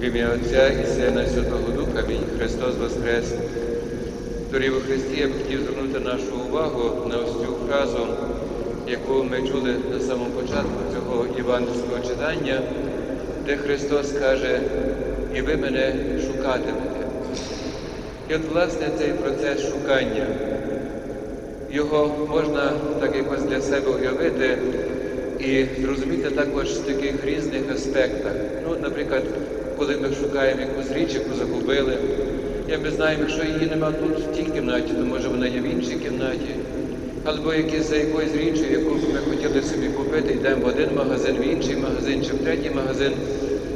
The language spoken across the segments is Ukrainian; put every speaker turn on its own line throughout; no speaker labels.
В ім'я Отця і Сина і Святого Духа, Амінь. Христос Воскрес. Дорогі у Христі, я б хотів звернути нашу увагу на ось цю фразу, яку ми чули на самому початку цього євангельського читання, де Христос каже, і ви мене шукатимете. І от, власне, цей процес шукання, його можна так якось для себе уявити і зрозуміти також в таких різних аспектах. Ну, наприклад, коли ми шукаємо якусь річ, яку загубили, як ми знаємо, якщо її нема тут в тій кімнаті, то може вона є в іншій кімнаті. Або якісь за якоюсь річчю, яку ми хотіли собі купити, йдемо в один магазин, в інший магазин чи в третій магазин.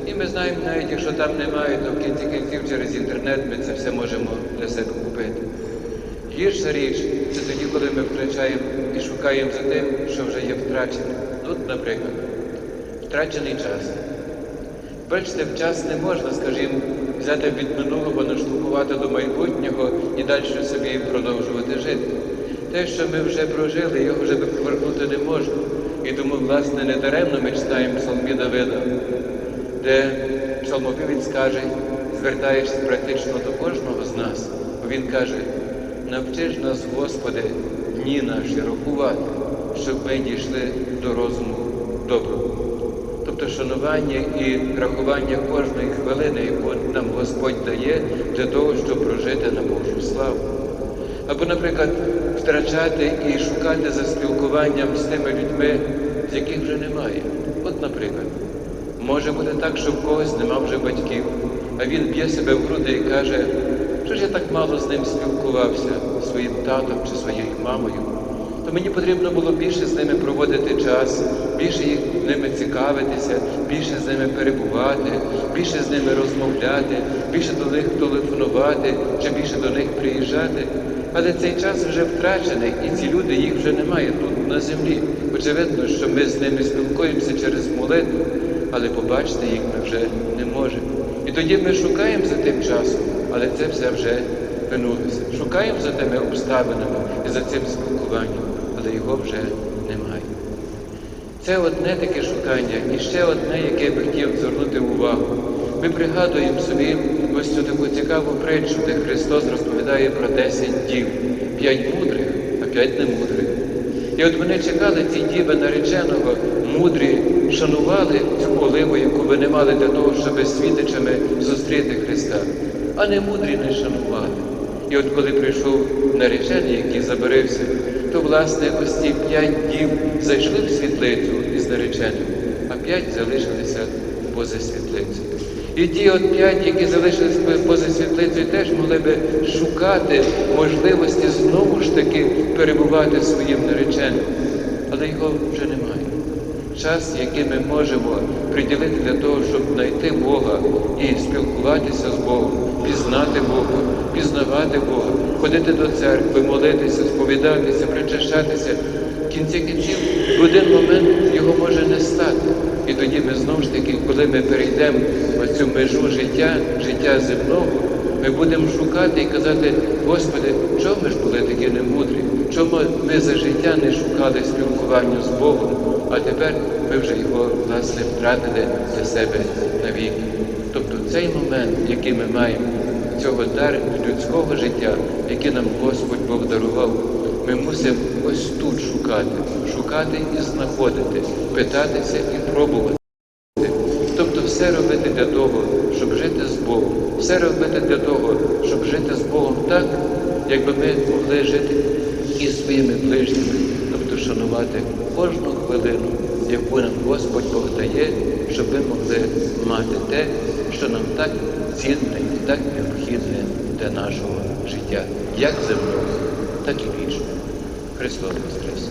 І ми знаємо, навіть якщо там немає, то в кінці кінців через інтернет ми це все можемо для себе купити. Гірша річ це тоді, коли ми втрачаємо і шукаємо за тим, що вже є втрачене. От, наприклад, втрачений час. Бачите, в час не можна, скажімо, взяти від минулого, наштовхувати до майбутнього і далі собі продовжувати жити. Те, що ми вже прожили, його вже повернути не можна. І тому, власне, не даремно ми читаємо псалмі Давида, де псалмопівець каже, звертаючись практично до кожного з нас, він каже, навчи ж нас, Господи, дні наші рахувати, щоб ми дійшли до розуму доброго. Тобто шанування і рахування кожної хвилини, яку нам Господь дає для того, щоб прожити на Божу славу. Або, наприклад, втрачати і шукати за спілкуванням з тими людьми, з яких вже немає. От, наприклад, може бути так, що в когось нема вже батьків, а він б'є себе в груди і каже, що ж я так мало з ним спілкувався, своїм татом чи своєю мамою. То мені потрібно було більше з ними проводити час, більше їх ними цікавитися, більше з ними перебувати, більше з ними розмовляти, більше до них телефонувати чи більше до них приїжджати. Але цей час вже втрачений, і ці люди їх вже немає тут на землі. Очевидно, що ми з ними спілкуємося через молитву, але побачити їх ми вже не можемо. І тоді ми шукаємо за тим часом, але це все вже минулося. Шукаємо за тими обставинами і за цим спілкуванням, але його вже немає. Це одне таке шукання і ще одне, яке би хотів звернути увагу. Ми пригадуємо собі ось цю таку цікаву притчу, де Христос розповідає про 10 дів, п'ять мудрих, а п'ять немудрих. І от вони чекали ці діви нареченого, мудрі, шанували цю оливу, яку вони мали для того, щоб світичами зустріти Христа, а не мудрі не шанували. І от коли прийшов наречений, який забарився, то, власне, ось ці п'ять дів зайшли в світлицю із нареченим, а п'ять залишилися поза світлицею. І ті от п'ять, які залишилися поза світлицею, теж могли би шукати можливості знову ж таки перебувати своїм нареченим. Але його вже немає. Час, який ми можемо приділити для того, щоб знайти Бога і спілкуватися з Богом, пізнати Бога, пізнавати Бога, ходити до церкви, молитися, сповідатися, причащатися. В кінці кінців в один момент його може не стати. І тоді ми знову ж таки, коли ми перейдемо в цю межу життя, життя земного, ми будемо шукати і казати, Господи, чому ми ж були такі немудрі? Чому ми за життя не шукали спілкування з Богом, а тепер ми вже його власне втратили для себе навіки. Тобто цей момент, який ми маємо, цього дар людського життя, який нам Господь Бог дарував, ми мусимо ось тут шукати, шукати і знаходити, питатися і пробувати. Все робити для того, щоб жити з Богом, все робити для того, щоб жити з Богом так, якби ми могли жити і своїми ближніми, тобто шанувати кожну хвилину, яку нам Господь Бог дає, щоб ми могли мати те, що нам так цінне і так необхідне для нашого життя, як земного, так і вічного. Христос Воскрес!